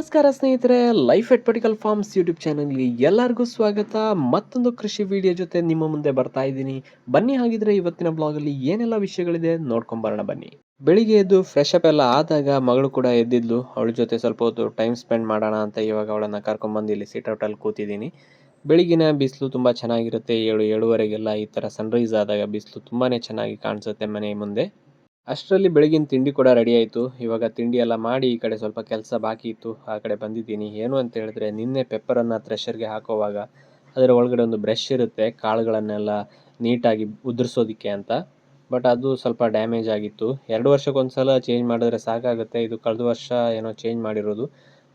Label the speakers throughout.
Speaker 1: ನಮಸ್ಕಾರ ಸ್ನೇಹಿತರೆ life at particle farms YouTube ಚಾನಲ್ಗೆ ಎಲ್ಲರಿಗೂ ಸ್ವಾಗತ. ಮತ್ತೊಂದು ಕೃಷಿ ವಿಡಿಯೋ ಜೊತೆ ನಿಮ್ಮ ಮುಂದೆ ಬರ್ತಾ ಇದ್ದೀನಿ. ಬನ್ನಿ ಹಾಗಿದ್ರೆ ಇವತ್ತಿನ ಬ್ಲಾಗಲ್ಲಿ ಏನೆಲ್ಲ ವಿಷಯಗಳಿದೆ ನೋಡ್ಕೊಂಬರೋಣ ಬನ್ನಿ. ಬೆಳಿಗ್ಗೆ ಎದ್ದು ಫ್ರೆಶ್ ಅಪ್ ಎಲ್ಲ ಆದಾಗ ಮಗಳು ಕೂಡ ಎದ್ದಿದ್ಲು. ಅವಳ ಜೊತೆ ಸ್ವಲ್ಪ ಹೊತ್ತು ಟೈಮ್ ಸ್ಪೆಂಡ್ ಮಾಡೋಣ ಅಂತ ಇವಾಗ ಅವಳನ್ನು ಕರ್ಕೊಂಡ್ಬಂದು ಇಲ್ಲಿ ಸಿಟ್ ಔಟಲ್ಲಿ ಕೂತಿದ್ದೀನಿ. ಬೆಳಗಿನ ಬಿಸಿಲು ತುಂಬ ಚೆನ್ನಾಗಿರುತ್ತೆ. ಏಳು ಏಳುವರೆಗೆಲ್ಲ ಈ ಥರ ಸನ್ರೈಸ್ ಆದಾಗ ಬಿಸಿಲು ತುಂಬಾ ಚೆನ್ನಾಗಿ ಕಾಣಿಸುತ್ತೆ ಮನೆ ಮುಂದೆ. ಅಷ್ಟರಲ್ಲಿ ಬೆಳಗಿನ ತಿಂಡಿ ಕೂಡ ರೆಡಿ ಆಯಿತು. ಇವಾಗ ತಿಂಡಿ ಎಲ್ಲ ಮಾಡಿ ಈ ಕಡೆ ಸ್ವಲ್ಪ ಕೆಲಸ ಬಾಕಿ ಇತ್ತು. ಆ ಕಡೆ ಬಂದಿದ್ದೀನಿ. ಏನು ಅಂತ ಹೇಳಿದ್ರೆ ನಿನ್ನೆ ಪೆಪ್ಪರನ್ನು ಥ್ರೆಷರ್ಗೆ ಹಾಕೋವಾಗ ಅದರ ಒಳಗಡೆ ಒಂದು ಬ್ರಷ್ ಇರುತ್ತೆ. ಕಾಳುಗಳನ್ನೆಲ್ಲ ನೀಟಾಗಿ ಉದುರಿಸೋದಕ್ಕೆ ಅಂತ. ಬಟ್ ಅದು ಸ್ವಲ್ಪ ಡ್ಯಾಮೇಜ್ ಆಗಿತ್ತು. ಎರಡು ವರ್ಷಕ್ಕೊಂದು ಸಲ ಚೇಂಜ್ ಮಾಡಿದ್ರೆ ಸಾಕಾಗುತ್ತೆ. ಇದು ಕಳೆದ ವರ್ಷ ಏನೋ ಚೇಂಜ್ ಮಾಡಿರೋದು.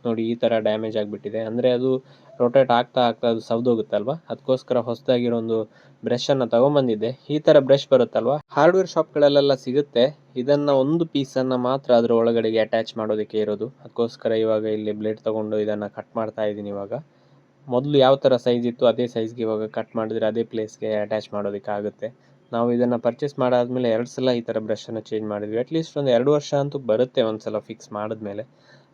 Speaker 1: ನೋಡಿ ಈ ಥರ ಡ್ಯಾಮೇಜ್ ಆಗಿಬಿಟ್ಟಿದೆ. ಅಂದರೆ ಅದು ರೊಟೇಟ್ ಆಗ್ತಾ ಆಗ್ತಾ ಅದು ಸವ್ದೋಗುತ್ತಲ್ವಾ ಅದಕ್ಕೋಸ್ಕರ ಹೊಸದಾಗಿರೋ ಒಂದು ಬ್ರಷನ್ನು ತಗೊಂಬಂದಿದ್ದೆ. ಈ ಥರ ಬ್ರಷ್ ಬರುತ್ತಲ್ವಾ? ಹಾರ್ಡ್ವೇರ್ ಶಾಪ್ಗಳಲ್ಲೆಲ್ಲ ಸಿಗುತ್ತೆ. ಇದನ್ನು ಒಂದು ಪೀಸನ್ನು ಮಾತ್ರ ಅದರ ಒಳಗಡೆಗೆ ಅಟ್ಯಾಚ್ ಮಾಡೋದಕ್ಕೆ ಇರೋದು. ಅದಕ್ಕೋಸ್ಕರ ಇವಾಗ ಇಲ್ಲಿ ಬ್ಲೇಡ್ ತಗೊಂಡು ಇದನ್ನು ಕಟ್ ಮಾಡ್ತಾ ಇದ್ದೀನಿ ಇವಾಗ. ಮೊದಲು ಯಾವ ಥರ ಸೈಜ್ ಇತ್ತು ಅದೇ ಸೈಜ್ಗೆ ಇವಾಗ ಕಟ್ ಮಾಡಿದ್ರೆ ಅದೇ ಪ್ಲೇಸ್ಗೆ ಅಟ್ಯಾಚ್ ಮಾಡೋದಕ್ಕೆ ಆಗುತ್ತೆ. ನಾವು ಇದನ್ನು ಪರ್ಚೇಸ್ ಮಾಡಾದ್ಮೇಲೆ ಎರಡು ಸಲ ಈ ಥರ ಬ್ರಷನ್ನು ಚೇಂಜ್ ಮಾಡಿದ್ವಿ. ಅಟ್ಲೀಸ್ಟ್ ಒಂದು ಎರಡು ವರ್ಷ ಅಂತೂ ಬರುತ್ತೆ ಒಂದು ಸಲ ಫಿಕ್ಸ್ ಮಾಡಿದ್ಮೇಲೆ.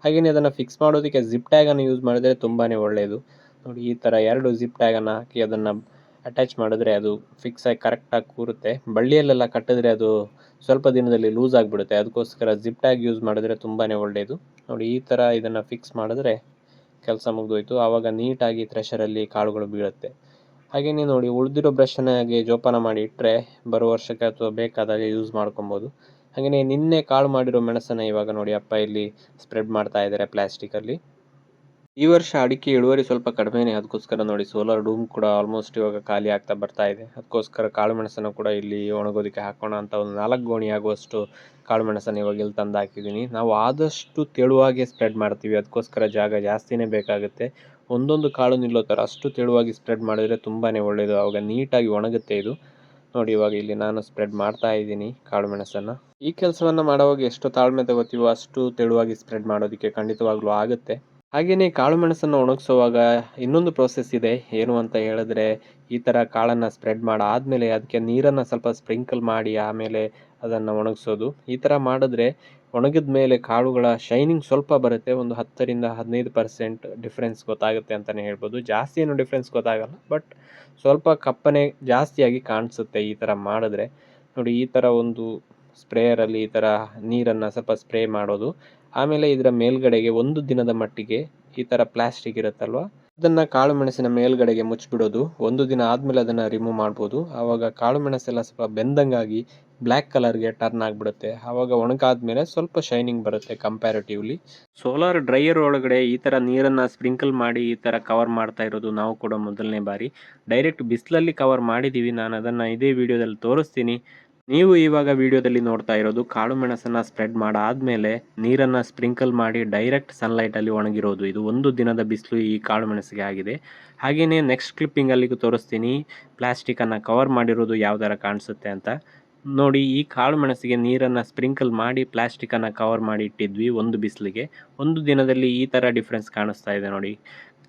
Speaker 1: ಹಾಗೆಯೇ ಅದನ್ನು ಫಿಕ್ಸ್ ಮಾಡೋದಕ್ಕೆ ಜಿಪ್ ಟ್ಯಾಗನ್ನು ಯೂಸ್ ಮಾಡಿದರೆ ತುಂಬಾ ಒಳ್ಳೆಯದು ನೋಡಿ, ಈ ಥರ ಎರಡು ಜಿಪ್ ಟ್ಯಾಗನ್ನು ಹಾಕಿ ಅದನ್ನು ಅಟ್ಯಾಚ್ ಮಾಡಿದ್ರೆ ಅದು ಫಿಕ್ಸ್ ಆಗಿ ಕರೆಕ್ಟಾಗಿ ಕೂರುತ್ತೆ. ಬಳ್ಳಿಯಲ್ಲೆಲ್ಲ ಕಟ್ಟಿದ್ರೆ ಅದು ಸ್ವಲ್ಪ ದಿನದಲ್ಲಿ ಲೂಸ್ ಆಗಿಬಿಡುತ್ತೆ. ಅದಕ್ಕೋಸ್ಕರ ಜಿಪ್ ಟ್ಯಾಗ್ ಯೂಸ್ ಮಾಡಿದ್ರೆ ತುಂಬಾ ಒಳ್ಳೆಯದು ನೋಡಿ, ಈ ಥರ ಇದನ್ನು ಫಿಕ್ಸ್ ಮಾಡಿದ್ರೆ ಕೆಲಸ ಮುಗಿದೋಯ್ತು. ಆವಾಗ ನೀಟಾಗಿ ಥ್ರೆಷರಲ್ಲಿ ಕಾಳುಗಳು ಬೀಳುತ್ತೆ. ಹಾಗೆಯೇ ನೋಡಿ, ಉಳಿದಿರೋ ಬ್ರಷನ್ನು ಹಾಗೆ ಜೋಪಾನ ಮಾಡಿ ಇಟ್ಟರೆ ಬರೋ ವರ್ಷಕ್ಕೆ ಅಥವಾ ಬೇಕಾದಾಗ ಯೂಸ್ ಮಾಡ್ಕೊಬೋದು. ಹಾಗೆಯೇ ನಿನ್ನೆ ಕಾಳು ಮಾಡಿರೋ ಮೆಣಸನ್ನು ಇವಾಗ ನೋಡಿ ಅಪ್ಪ ಇಲ್ಲಿ ಸ್ಪ್ರೆಡ್ ಮಾಡ್ತಾ ಇದ್ದಾರೆ ಪ್ಲಾಸ್ಟಿಕಲ್ಲಿ ಈ ವರ್ಷ ಅಡಿಕೆ ಇಳುವರಿ ಸ್ವಲ್ಪ ಕಡಿಮೆನೇ ಅದಕ್ಕೋಸ್ಕರ ನೋಡಿ ಸೋಲಾರ್ ಡೂಮ್ ಕೂಡ ಆಲ್ಮೋಸ್ಟ್ ಇವಾಗ ಖಾಲಿ ಆಗ್ತಾ ಬರ್ತಾ ಇದೆ. ಅದಕ್ಕೋಸ್ಕರ ಕಾಳು ಮೆಣಸನ್ನು ಕೂಡ ಇಲ್ಲಿ ಒಣಗೋದಕ್ಕೆ ಹಾಕೋಣ ಅಂತ ಒಂದು ನಾಲ್ಕು ಗೋಣಿ ಆಗುವಷ್ಟು ಕಾಳು ಮೆಣಸನ್ನು ಇವಾಗ ಇಲ್ಲಿ ತಂದು ಹಾಕಿದ್ದೀನಿ. ನಾವು ಆದಷ್ಟು ತೆಳುವಾಗೆ ಸ್ಪ್ರೆಡ್ ಮಾಡ್ತೀವಿ ಅದಕ್ಕೋಸ್ಕರ ಜಾಗ ಜಾಸ್ತಿನೇ ಬೇಕಾಗುತ್ತೆ. ಒಂದೊಂದು ಕಾಳು ನಿಲ್ಲೋ ಥರ ಅಷ್ಟು ತೆಳುವಾಗಿ ಸ್ಪ್ರೆಡ್ ಮಾಡಿದರೆ ತುಂಬಾ ಒಳ್ಳೆಯದು ಆವಾಗ ನೀಟಾಗಿ ಒಣಗುತ್ತೆ ಇದು. ನೋಡಿ, ಇವಾಗ ಇಲ್ಲಿ ನಾನು ಸ್ಪ್ರೆಡ್ ಮಾಡ್ತಾ ಇದ್ದೀನಿ ಕಾಳು ಮೆಣಸನ್ನು. ಈ ಕೆಲಸವನ್ನು ಮಾಡುವಾಗ ಎಷ್ಟು ತಾಳ್ಮೆ ತಗೋತೀವೋ ಅಷ್ಟು ತೆಳುವಾಗಿ ಸ್ಪ್ರೆಡ್ ಮಾಡೋದಕ್ಕೆ ಖಂಡಿತವಾಗ್ಲೂ ಆಗುತ್ತೆ. ಹಾಗೆಯೇ ಕಾಳು ಮೆಣಸನ್ನು ಒಣಗಿಸುವಾಗ ಇನ್ನೊಂದು ಪ್ರೋಸೆಸ್ ಇದೆ. ಏನು ಅಂತ ಹೇಳಿದ್ರೆ, ಈ ಥರ ಕಾಳನ್ನು ಸ್ಪ್ರೆಡ್ ಮಾಡಾದಮೇಲೆ ಅದಕ್ಕೆ ನೀರನ್ನು ಸ್ವಲ್ಪ ಸ್ಪ್ರಿಂಕಲ್ ಮಾಡಿ ಆಮೇಲೆ ಅದನ್ನು ಒಣಗಿಸೋದು. ಈ ಥರ ಮಾಡಿದ್ರೆ ಒಣಗಿದ ಮೇಲೆ ಕಾಳುಗಳ ಶೈನಿಂಗ್ ಸ್ವಲ್ಪ ಬರುತ್ತೆ, ಒಂದು ಹತ್ತರಿಂದ ಹದಿನೈದು ಪರ್ಸೆಂಟ್ ಡಿಫ್ರೆನ್ಸ್ ಗೊತ್ತಾಗುತ್ತೆ ಅಂತಲೇ ಹೇಳ್ಬೋದು. ಜಾಸ್ತಿ ಏನು ಡಿಫ್ರೆನ್ಸ್ ಗೊತ್ತಾಗಲ್ಲ ಬಟ್ ಸ್ವಲ್ಪ ಕಪ್ಪನೆ ಜಾಸ್ತಿಯಾಗಿ ಕಾಣಿಸುತ್ತೆ ಈ ಥರ ಮಾಡಿದ್ರೆ. ನೋಡಿ, ಈ ಥರ ಒಂದು ಸ್ಪ್ರೇಯರಲ್ಲಿ ಈ ಥರ ನೀರನ್ನು ಸ್ವಲ್ಪ ಸ್ಪ್ರೇ ಮಾಡೋದು. ಆಮೇಲೆ ಇದರ ಮೇಲ್ಗಡೆಗೆ ಒಂದು ದಿನದ ಮಟ್ಟಿಗೆ ಈ ಥರ ಪ್ಲಾಸ್ಟಿಕ್ ಇರುತ್ತಲ್ವ? ಅದನ್ನು ಕಾಳು ಮೆಣಸಿನ ಮೇಲ್ಗಡೆಗೆ ಮುಚ್ಚಿಬಿಡೋದು. ಒಂದು ದಿನ ಆದಮೇಲೆ ಅದನ್ನು ರಿಮೂವ್ ಮಾಡ್ಬೋದು. ಆವಾಗ ಕಾಳು ಮೆಣಸೆಲ್ಲ ಸ್ವಲ್ಪ ಬೆಂದಂಗಾಗಿ ಬ್ಲ್ಯಾಕ್ ಕಲರ್ಗೆ ಟರ್ನ್ ಆಗಿಬಿಡುತ್ತೆ. ಆವಾಗ ಒಣಗಾದ್ಮೇಲೆ ಸ್ವಲ್ಪ ಶೈನಿಂಗ್ ಬರುತ್ತೆ ಕಂಪ್ಯಾರಿಟಿವ್ಲಿ ಸೋಲಾರ್ ಡ್ರೈಯರ್ ಒಳಗಡೆ ಈ ಥರ ನೀರನ್ನು ಸ್ಪ್ರಿಂಕಲ್ ಮಾಡಿ ಈ ಥರ ಕವರ್ ಮಾಡ್ತಾ ಇರೋದು ನಾವು ಕೂಡ ಮೊದಲನೇ ಬಾರಿ. ಡೈರೆಕ್ಟ್ ಬಿಸಿಲಲ್ಲಿ ಕವರ್ ಮಾಡಿದ್ದೀವಿ ನಾನು ಅದನ್ನು ಇದೇ ವಿಡಿಯೋದಲ್ಲಿ ತೋರಿಸ್ತೀನಿ. ನೀವು ಇವಾಗ ವಿಡಿಯೋದಲ್ಲಿ ನೋಡ್ತಾ ಇರೋದು ಕಾಳು ಮೆಣಸನ್ನು ಸ್ಪ್ರೆಡ್ ಮಾಡಾದ್ಮೇಲೆ ನೀರನ್ನು ಸ್ಪ್ರಿಂಕಲ್ ಮಾಡಿ ಡೈರೆಕ್ಟ್ ಸನ್ಲೈಟಲ್ಲಿ ಒಣಗಿರೋದು. ಇದು ಒಂದು ದಿನದ ಬಿಸಿಲು ಈ ಕಾಳು ಮೆಣಸಿಗೆ ಆಗಿದೆ. ಹಾಗೆಯೇ ನೆಕ್ಸ್ಟ್ ಕ್ಲಿಪ್ಪಿಂಗಲ್ಲಿ ತೋರಿಸ್ತೀನಿ. ಪ್ಲಾಸ್ಟಿಕನ್ನು ಕವರ್ ಮಾಡಿರೋದು ಯಾವ ಥರ ಕಾಣಿಸುತ್ತೆ ಅಂತ. ನೋಡಿ, ಈ ಕಾಳು ಮೆಣಸಿಗೆ ನೀರನ್ನು ಸ್ಪ್ರಿಂಕಲ್ ಮಾಡಿ ಪ್ಲಾಸ್ಟಿಕನ್ನು ಕವರ್ ಮಾಡಿ ಇಟ್ಟಿದ್ವಿ ಒಂದು ಬಿಸಿಲಿಗೆ. ಒಂದು ದಿನದಲ್ಲಿ ಈ ಥರ ಡಿಫ್ರೆನ್ಸ್ ಕಾಣಿಸ್ತಾ ಇದೆ ನೋಡಿ.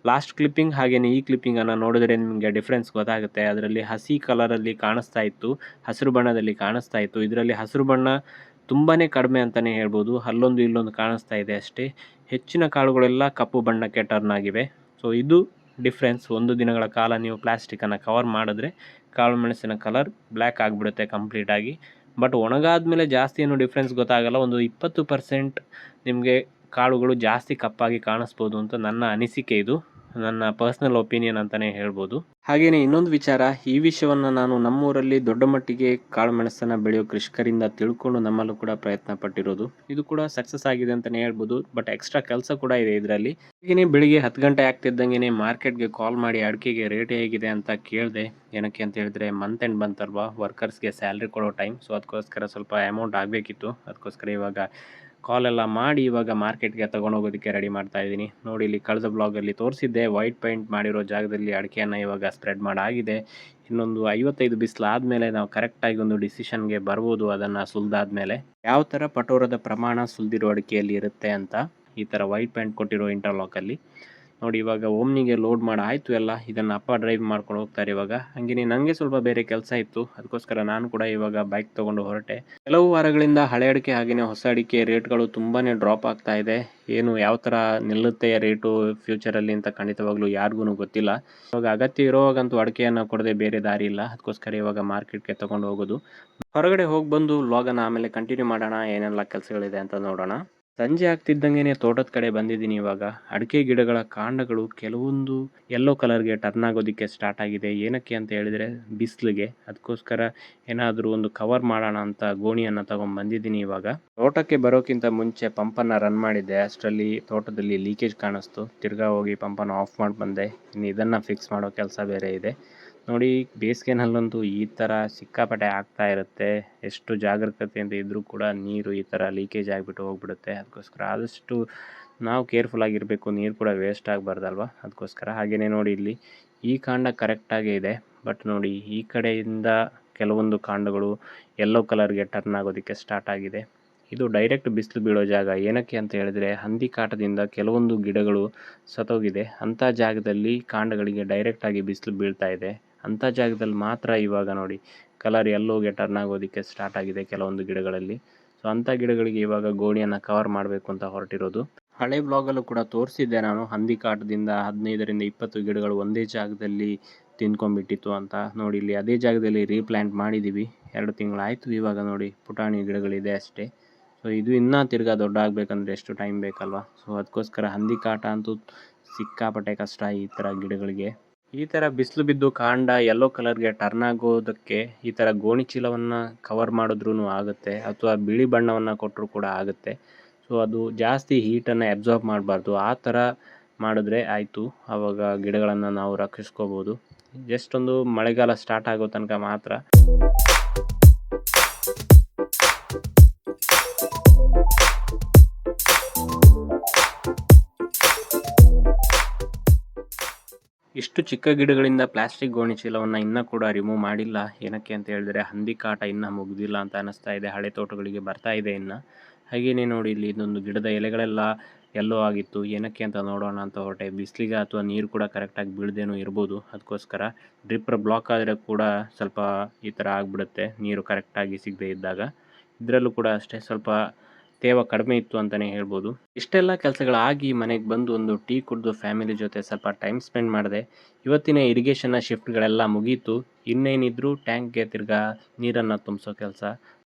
Speaker 1: ಲಾಸ್ಟ್ ಕ್ಲಿಪ್ಪಿಂಗ್ ಹಾಗೆಯೇ ಈ ಕ್ಲಿಪ್ಪಿಂಗನ್ನು ನೋಡಿದ್ರೆ ನಿಮಗೆ ಡಿಫ್ರೆನ್ಸ್ ಗೊತ್ತಾಗುತ್ತೆ. ಅದರಲ್ಲಿ ಹಸಿ ಕಲರಲ್ಲಿ ಕಾಣಿಸ್ತಾ ಇತ್ತು, ಹಸಿರು ಬಣ್ಣದಲ್ಲಿ ಕಾಣಿಸ್ತಾ ಇತ್ತು. ಇದರಲ್ಲಿ ಹಸಿರು ಬಣ್ಣ ತುಂಬಾ ಕಡಿಮೆ ಅಂತಲೇ ಹೇಳ್ಬೋದು. ಅಲ್ಲೊಂದು ಇಲ್ಲೊಂದು ಕಾಣಿಸ್ತಾ ಇದೆ ಅಷ್ಟೇ. ಹೆಚ್ಚಿನ ಕಾಳುಗಳೆಲ್ಲ ಕಪ್ಪು ಬಣ್ಣಕ್ಕೆ ಟರ್ನ್ ಆಗಿವೆ. ಸೊ ಇದು ಡಿಫ್ರೆನ್ಸ್ ಒಂದು ದಿನಗಳ ಕಾಲ ನೀವು ಪ್ಲಾಸ್ಟಿಕ್ಕನ್ನು ಕವರ್ ಮಾಡಿದ್ರೆ ಕಾಳು ಮೆಣಸಿನ ಕಲರ್ ಬ್ಲ್ಯಾಕ್ ಆಗಿಬಿಡುತ್ತೆ ಕಂಪ್ಲೀಟಾಗಿ ಬಟ್ ಒಣಗಾದ್ಮೇಲೆ ಜಾಸ್ತಿ ಏನು ಡಿಫ್ರೆನ್ಸ್ ಗೊತ್ತಾಗಲ್ಲ. ಒಂದು ಇಪ್ಪತ್ತು ಪರ್ಸೆಂಟ್ ನಿಮಗೆ ಕಾಳುಗಳು ಜಾಸ್ತಿ ಕಪ್ಪಾಗಿ ಕಾಣಿಸ್ಬೋದು ಅಂತ ನನ್ನ ಅನಿಸಿಕೆ ಇದು. ನನ್ನ ಪರ್ಸ್ನಲ್ ಒಪಿನಿಯನ್ ಅಂತಲೇ ಹೇಳ್ಬೋದು. ಹಾಗೆಯೇ ಇನ್ನೊಂದು ವಿಚಾರ, ಈ ವಿಷಯವನ್ನು ನಾನು ನಮ್ಮೂರಲ್ಲಿ ದೊಡ್ಡ ಮಟ್ಟಿಗೆ ಕಾಳು ಮೆಣಸನ್ನು ಬೆಳೆಯೋ ಕೃಷಿಕರಿಂದ ತಿಳ್ಕೊಂಡು ನಮ್ಮಲ್ಲೂ ಕೂಡ ಪ್ರಯತ್ನ ಪಟ್ಟಿರೋದು. ಇದು ಕೂಡ ಸಕ್ಸಸ್ ಆಗಿದೆ ಅಂತಲೇ ಹೇಳ್ಬೋದು ಬಟ್ ಎಕ್ಸ್ಟ್ರಾ ಕೆಲಸ ಕೂಡ ಇದೆ ಇದರಲ್ಲಿ. ಹಾಗೆಯೇ ಬೆಳಿಗ್ಗೆ ಹತ್ತು ಗಂಟೆ ಆಗ್ತಿದ್ದಂಗೆ ಮಾರ್ಕೆಟ್ಗೆ ಕಾಲ್ ಮಾಡಿ ಅಡಿಕೆಗೆ ರೇಟ್ ಹೇಗಿದೆ ಅಂತ ಕೇಳಿದೆ, ಏನಕ್ಕೆ ಅಂತ ಹೇಳಿದ್ರೆ ಮಂತ್ ಎಂಡ್ ಬಂತಲ್ವಾ ವರ್ಕರ್ಸ್ಗೆ ಸ್ಯಾಲ್ರಿ ಕೊಡೋ ಟೈಮ್ ಸೊ ಅದಕ್ಕೋಸ್ಕರ ಸ್ವಲ್ಪ ಅಮೌಂಟ್ ಆಗಬೇಕಿತ್ತು. ಅದಕ್ಕೋಸ್ಕರ ಇವಾಗ ಕಾಲೆಲ್ಲ ಮಾಡಿ ಇವಾಗ ಮಾರ್ಕೆಟ್ಗೆ ತೊಗೊಂಡೋಗೋದಕ್ಕೆ ರೆಡಿ ಮಾಡ್ತಾ ಇದ್ದೀನಿ. ನೋಡಿ, ಇಲ್ಲಿ ಕಳೆದ ಬ್ಲಾಗಲ್ಲಿ ತೋರಿಸಿದ್ದೆ ವೈಟ್ ಪೇಂಟ್ ಮಾಡಿರೋ ಜಾಗದಲ್ಲಿ ಅಡಿಕೆಯನ್ನು ಇವಾಗ ಸ್ಪ್ರೆಡ್ ಮಾಡಾಗಿದೆ ಇನ್ನೊಂದು ಐವತ್ತೈದು ಬಿಸಿಲು ಆದಮೇಲೆ ನಾವು ಕರೆಕ್ಟಾಗಿ ಒಂದು ಡಿಸಿಷನ್ಗೆ ಬರ್ಬೋದು, ಅದನ್ನು ಸುಲಿದಾದ್ಮೇಲೆ. ಯಾವ ಥರ ಪಟೋರದ ಪ್ರಮಾಣ ಸುಲಿದಿರೋ ಅಡಿಕೆಯಲ್ಲಿ ಇರುತ್ತೆ ಅಂತ ಈ ಥರ ವೈಟ್ ಪೇಂಟ್ ಕೊಟ್ಟಿರೋ ಇಂಟರ್ಲಾಕಲ್ಲಿ ನೋಡಿ, ಇವಾಗ ಓಮ್ನಿಗೆ ಲೋಡ್ ಮಾಡಿ, ಆಯಿತು ಎಲ್ಲ, ಇದನ್ನು ಅಪ್ಪ ಡ್ರೈವ್ ಮಾಡ್ಕೊಂಡು ಹೋಗ್ತಾರೆ ಇವಾಗ. ಹಾಗೆಯೇ ನನಗೆ ಸ್ವಲ್ಪ ಬೇರೆ ಕೆಲಸ ಇತ್ತು. ಅದಕ್ಕೋಸ್ಕರ ನಾನು ಕೂಡ ಇವಾಗ ಬೈಕ್ ತೊಗೊಂಡು ಹೊರಟೆ. ಕೆಲವು ವಾರಗಳಿಂದ ಹಳೆ ಅಡಿಕೆ ಹಾಗೆಯೇ ಹೊಸ ಅಡಿಕೆ ರೇಟ್ಗಳು ತುಂಬಾ ಡ್ರಾಪ್ ಆಗ್ತಾ ಇದೆ. ಏನು, ಯಾವ ಥರ ನಿಲ್ಲುತ್ತೆ ರೇಟು ಫ್ಯೂಚರಲ್ಲಿ ಅಂತ ಖಂಡಿತವಾಗ್ಲೂ ಯಾರಿಗೂ ಗೊತ್ತಿಲ್ಲ. ಇವಾಗ ಅಗತ್ಯ ಇರೋವಾಗಂತೂ ಅಡಿಕೆಯನ್ನು ಕೊಡದೆ ಬೇರೆ ದಾರಿ ಇಲ್ಲ. ಅದಕ್ಕೋಸ್ಕರ ಇವಾಗ ಮಾರ್ಕೆಟ್ಗೆ ತೊಗೊಂಡು ಹೋಗೋದು. ಹೊರಗಡೆ ಹೋಗಿ ಬಂದು ವ್ಲಾಗನ್ನು ಆಮೇಲೆ ಕಂಟಿನ್ಯೂ ಮಾಡೋಣ. ಏನೆಲ್ಲ ಕೆಲಸಗಳಿದೆ ಅಂತ ನೋಡೋಣ. ಸಂಜೆ ಆಗ್ತಿದ್ದಂಗೆನೆ ತೋಟದ ಕಡೆ ಬಂದಿದ್ದೀನಿ ಇವಾಗ. ಅಡಿಕೆ ಗಿಡಗಳ ಕಾಂಡಗಳು ಕೆಲವೊಂದು ಯೆಲ್ಲೋ ಕಲರ್ಗೆ ಟರ್ನ್ ಆಗೋದಕ್ಕೆ ಸ್ಟಾರ್ಟ್ ಆಗಿದೆ. ಏನಕ್ಕೆ ಅಂತ ಹೇಳಿದರೆ ಬಿಸಿಲಿಗೆ. ಅದಕ್ಕೋಸ್ಕರ ಏನಾದರೂ ಒಂದು ಕವರ್ ಮಾಡೋಣ ಅಂತ ಗೋಣಿಯನ್ನು ತಗೊಂಡು ಬಂದಿದ್ದೀನಿ ಇವಾಗ. ತೋಟಕ್ಕೆ ಬರೋಕ್ಕಿಂತ ಮುಂಚೆ ಪಂಪನ್ನು ರನ್ ಮಾಡಿದ್ದೆ. ಅಷ್ಟರಲ್ಲಿ ತೋಟದಲ್ಲಿ ಲೀಕೇಜ್ ಕಾಣಿಸ್ತು. ತಿರ್ಗಾ ಹೋಗಿ ಪಂಪನ್ನು ಆಫ್ ಮಾಡಿ ಬಂದೆ ಇನ್ನು ಇದನ್ನು ಫಿಕ್ಸ್ ಮಾಡೋ ಕೆಲಸ ಬೇರೆ ಇದೆ. ನೋಡಿ, ಬೇಸಿಗೆನಲ್ಲಂತೂ ಈ ಥರ ಸಿಕ್ಕಾಪಟ್ಟೆ ಆಗ್ತಾ ಇರುತ್ತೆ. ಎಷ್ಟು ಜಾಗರೂಕತೆಯಿಂದ ಇದ್ದರೂ ಕೂಡ ನೀರು ಈ ಥರ ಲೀಕೇಜ್ ಆಗಿಬಿಟ್ಟು ಹೋಗ್ಬಿಡುತ್ತೆ. ಅದಕ್ಕೋಸ್ಕರ ಆದಷ್ಟು ನಾವು ಕೇರ್ಫುಲ್ ಆಗಿರಬೇಕು. ನೀರು ಕೂಡ ವೇಸ್ಟ್ ಆಗಬಾರ್ದಲ್ವ? ಅದಕ್ಕೋಸ್ಕರ ಹಾಗೆಯೇ ನೋಡಿ ಇಲ್ಲಿ. ಈ ಕಾಂಡ ಕರೆಕ್ಟಾಗೇ ಇದೆ. ಬಟ್ ನೋಡಿ, ಈ ಕಡೆಯಿಂದ ಕೆಲವೊಂದು ಕಾಂಡಗಳು ಯೆಲ್ಲೋ ಕಲರ್ಗೆ ಟರ್ನ್ ಆಗೋದಕ್ಕೆ ಸ್ಟಾರ್ಟ್ ಆಗಿದೆ. ಇದು ಡೈರೆಕ್ಟ್ ಬಿಸಿಲು ಬೀಳೋ ಜಾಗ. ಏನಕ್ಕೆ ಅಂತ ಹೇಳಿದ್ರೆ, ಹಂದಿ ಕಾಟದಿಂದ ಕೆಲವೊಂದು ಗಿಡಗಳು ಸತ್ತೋಗಿದೆ. ಅಂಥ ಜಾಗದಲ್ಲಿ ಕಾಂಡಗಳಿಗೆ ಡೈರೆಕ್ಟಾಗಿ ಬಿಸಿಲು ಬೀಳ್ತಾ ಇದೆ. ಅಂಥ ಜಾಗದಲ್ಲಿ ಮಾತ್ರ ಇವಾಗ ನೋಡಿ, ಕಲರ್ ಎಲ್ಲೋಗೆ ಟರ್ನ್ ಆಗೋದಕ್ಕೆ ಸ್ಟಾರ್ಟ್ ಆಗಿದೆ ಕೆಲವೊಂದು ಗಿಡಗಳಲ್ಲಿ. ಸೊ ಅಂಥ ಗಿಡಗಳಿಗೆ ಇವಾಗ ಗೋಣಿಯನ್ನು ಕವರ್ ಮಾಡಬೇಕು ಅಂತ ಹೊರಟಿರೋದು. ಹಳೆ ಬ್ಲಾಗಲ್ಲೂ ಕೂಡ ತೋರಿಸಿದ್ದೆ ನಾನು, ಹಂದಿ ಕಾಟದಿಂದ ಹದಿನೈದರಿಂದ ಇಪ್ಪತ್ತು ಗಿಡಗಳು ಒಂದೇ ಜಾಗದಲ್ಲಿ ತಿನ್ಕೊಂಡ್ಬಿಟ್ಟಿತ್ತು ಅಂತ. ನೋಡಿ, ಇಲ್ಲಿ ಅದೇ ಜಾಗದಲ್ಲಿ ರೀಪ್ಲ್ಯಾಂಟ್ ಮಾಡಿದ್ದೀವಿ ಎರಡು ತಿಂಗಳಾಯಿತು ಇವಾಗ ನೋಡಿ, ಪುಟಾಣಿ ಗಿಡಗಳಿದೆ ಅಷ್ಟೇ. ಸೊ ಇದು ಇನ್ನೂ ತಿರ್ಗಾ ದೊಡ್ಡ ಆಗಬೇಕಂದ್ರೆ ಎಷ್ಟು ಟೈಮ್ ಬೇಕಲ್ವಾ? ಸೊ ಅದಕ್ಕೋಸ್ಕರ ಹಂದಿ ಕಾಟ ಅಂತೂ ಸಿಕ್ಕಾಪಟ್ಟೆ ಕಷ್ಟ ಈ ಥರ ಗಿಡಗಳಿಗೆ. ಈ ಥರ ಬಿಸಿಲು ಬಿದ್ದು ಕಾಂಡ ಯೆಲ್ಲೋ ಕಲರ್ಗೆ ಟರ್ನ್ ಆಗೋದಕ್ಕೆ ಈ ಥರ ಗೋಣಿ ಚೀಲವನ್ನು ಕವರ್ ಮಾಡಿದ್ರೂ ಆಗುತ್ತೆ ಅಥವಾ ಬಿಳಿ ಬಣ್ಣವನ್ನು ಕೊಟ್ಟರು ಕೂಡ ಆಗುತ್ತೆ. ಸೊ ಅದು ಜಾಸ್ತಿ ಹೀಟನ್ನು ಅಬ್ಸಾರ್ಬ್ ಮಾಡಬಾರ್ದು. ಆ ಥರ ಮಾಡಿದ್ರೆ ಆಯಿತು. ಆವಾಗ ಗಿಡಗಳನ್ನು ನಾವು ರಕ್ಷಿಸ್ಕೋಬೋದು. ಜಸ್ಟ್ ಒಂದು ಮಳೆಗಾಲ ಸ್ಟಾರ್ಟ್ ಆಗೋ ತನಕ ಮಾತ್ರ. ಇಷ್ಟು ಚಿಕ್ಕ ಗಿಡಗಳಿಂದ ಪ್ಲಾಸ್ಟಿಕ್ ಗೋಣಿ ಚೀಲವನ್ನು ಇನ್ನೂ ಕೂಡ ರಿಮೂವ್ ಮಾಡಿಲ್ಲ. ಏನಕ್ಕೆ ಅಂತ ಹೇಳಿದ್ರೆ ಹಂದಿ ಕಾಟ ಇನ್ನೂ ಮುಗಿದಿಲ್ಲ ಅಂತ ಅನ್ನಿಸ್ತಾ ಇದೆ. ಹಳೆ ತೋಟಗಳಿಗೆ ಬರ್ತಾ ಇದೆ ಇನ್ನು. ಹಾಗೆಯೇ ನೋಡಿ ಇಲ್ಲಿ ಇದೊಂದು ಗಿಡದ ಎಲೆಗಳೆಲ್ಲ ಎಲ್ಲೋ ಆಗಿತ್ತು. ಏನಕ್ಕೆ ಅಂತ ನೋಡೋಣ ಅಂತ ಹೊರಟೆ. ಬಿಸಿಲಿಗೆ ಅಥವಾ ನೀರು ಕೂಡ ಕರೆಕ್ಟಾಗಿ ಬೀಳ್ದೇನೂ ಇರ್ಬೋದು. ಅದಕ್ಕೋಸ್ಕರ ಡ್ರಿಪ್ಪರ್ ಬ್ಲಾಕ್ ಆದರೆ ಕೂಡ ಸ್ವಲ್ಪ ಈ ಥರ ಆಗಿಬಿಡುತ್ತೆ. ನೀರು ಕರೆಕ್ಟಾಗಿ ಸಿಗದೆ ಇದ್ದಾಗ. ಇದರಲ್ಲೂ ಕೂಡ ಅಷ್ಟೇ ಸ್ವಲ್ಪ ತೇವ ಕಡಿಮೆ ಇತ್ತು ಅಂತಲೇ ಹೇಳ್ಬೋದು. ಇಷ್ಟೆಲ್ಲ ಕೆಲಸಗಳಾಗಿ ಮನೆಗೆ ಬಂದು ಒಂದು ಟೀ ಕುಡಿದು ಫ್ಯಾಮಿಲಿ ಜೊತೆ ಸ್ವಲ್ಪ ಟೈಮ್ ಸ್ಪೆಂಡ್ ಮಾಡಿದೆ. ಇವತ್ತಿನ ಇರಿಗೇಷನ್ನ ಶಿಫ್ಟ್ಗಳೆಲ್ಲ ಮುಗೀತು. ಇನ್ನೇನಿದ್ರು ಟ್ಯಾಂಕ್ಗೆ ತಿರ್ಗಾ ನೀರನ್ನು ತುಂಬಿಸೋ ಕೆಲಸ.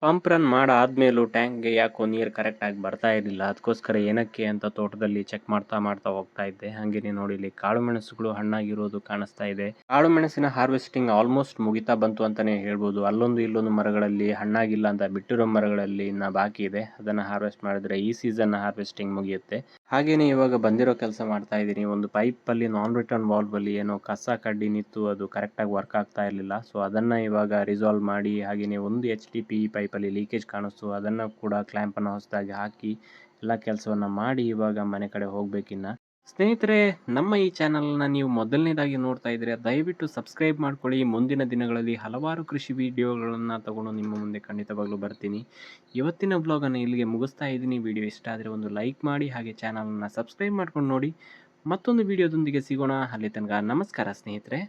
Speaker 1: ಪಂಪ್ ರನ್ ಮಾಡಾದ್ಮೇಲೂ ಟ್ಯಾಂಕ್ಗೆ ಯಾಕೋ ನೀರು ಕರೆಕ್ಟಾಗಿ ಬರ್ತಾ ಇರಲಿಲ್ಲ. ಅದಕ್ಕೋಸ್ಕರ ಏನಕ್ಕೆ ಅಂತ ತೋಟದಲ್ಲಿ ಚೆಕ್ ಮಾಡ್ತಾ ಮಾಡ್ತಾ ಹೋಗ್ತಾ ಇದ್ದೆ. ಹಾಗೇನೆ ನೋಡಿ ಇಲ್ಲಿ ಕಾಳು ಮೆಣಸುಗಳು ಹಣ್ಣಾಗಿರೋದು ಕಾಣಿಸ್ತಾ ಇದೆ. ಕಾಳು ಮೆಣಸಿನ ಹಾರ್ವೆಸ್ಟಿಂಗ್ ಆಲ್ಮೋಸ್ಟ್ ಮುಗಿತಾ ಬಂತು ಅಂತಾನೆ ಹೇಳ್ಬೋದು. ಅಲ್ಲೊಂದು ಇಲ್ಲೊಂದು ಮರಗಳಲ್ಲಿ ಹಣ್ಣಾಗಿಲ್ಲ ಅಂತ ಬಿಟ್ಟಿರೋ ಮರಗಳಲ್ಲಿ ಇನ್ನ ಬಾಕಿ ಇದೆ. ಅದನ್ನ ಹಾರ್ವೆಸ್ಟ್ ಮಾಡಿದ್ರೆ ಈ ಸೀಸನ್ ಹಾರ್ವೆಸ್ಟಿಂಗ್ ಮುಗಿಯುತ್ತೆ. ಹಾಗೇನೆ ಇವಾಗ ಬಂದಿರೋ ಕೆಲಸ ಮಾಡ್ತಾ ಇದ್ದೀನಿ. ಒಂದು ಪೈಪಲ್ಲಿ ನಾನ್ ರಿಟರ್ನ್ ವಾಲ್ವಲ್ಲಿ ಏನೋ ಕಸ ಕಡ್ಡಿ ನಿಂತು ಅದು ಕರೆಕ್ಟಾಗಿ ವರ್ಕ್ ಆಗ್ತಾ ಇರಲಿಲ್ಲ. ಸೊ ಅದನ್ನು ಇವಾಗ ರಿಸಾಲ್ವ್ ಮಾಡಿ ಹಾಗೆಯೇ ಒಂದು ಎಚ್ ಡಿ ಪಿ ಪೈಪಲ್ಲಿ ಲೀಕೇಜ್ ಕಾಣಿಸ್ತು. ಅದನ್ನು ಕೂಡ ಕ್ಲ್ಯಾಂಪನ್ನು ಹೊಸದಾಗಿ ಹಾಕಿ, ಎಲ್ಲ ಕೆಲಸವನ್ನು ಮಾಡಿ ಇವಾಗ ಮನೆ ಕಡೆ ಹೋಗ್ಬೇಕಿನ್ನ. ಸ್ನೇಹಿತರೆ, ನಮ್ಮ ಈ ಚಾನಲ್ನ ನೀವು ಮೊದಲನೇದಾಗಿ ನೋಡ್ತಾ ಇದ್ರೆ ದಯವಿಟ್ಟು ಸಬ್ಸ್ಕ್ರೈಬ್ ಮಾಡ್ಕೊಳ್ಳಿ. ಮುಂದಿನ ದಿನಗಳಲ್ಲಿ ಹಲವಾರು ಕೃಷಿ ವಿಡಿಯೋಗಳನ್ನು ತಗೊಂಡು ನಿಮ್ಮ ಮುಂದೆ ಖಂಡಿತವಾಗ್ಲೂ ಬರ್ತೀನಿ. ಇವತ್ತಿನ ಬ್ಲಾಗನ್ನು ಇಲ್ಲಿಗೆ ಮುಗಿಸ್ತಾ ಇದ್ದೀನಿ. ವಿಡಿಯೋ ಇಷ್ಟ ಆದರೆ ಒಂದು ಲೈಕ್ ಮಾಡಿ, ಹಾಗೆ ಚಾನಲನ್ನು ಸಬ್ಸ್ಕ್ರೈಬ್ ಮಾಡ್ಕೊಂಡು ನೋಡಿ. ಮತ್ತೊಂದು ವಿಡಿಯೋದೊಂದಿಗೆ ಸಿಗೋಣ. ಅಲ್ಲಿ ತನಕ ನಮಸ್ಕಾರ ಸ್ನೇಹಿತರೆ.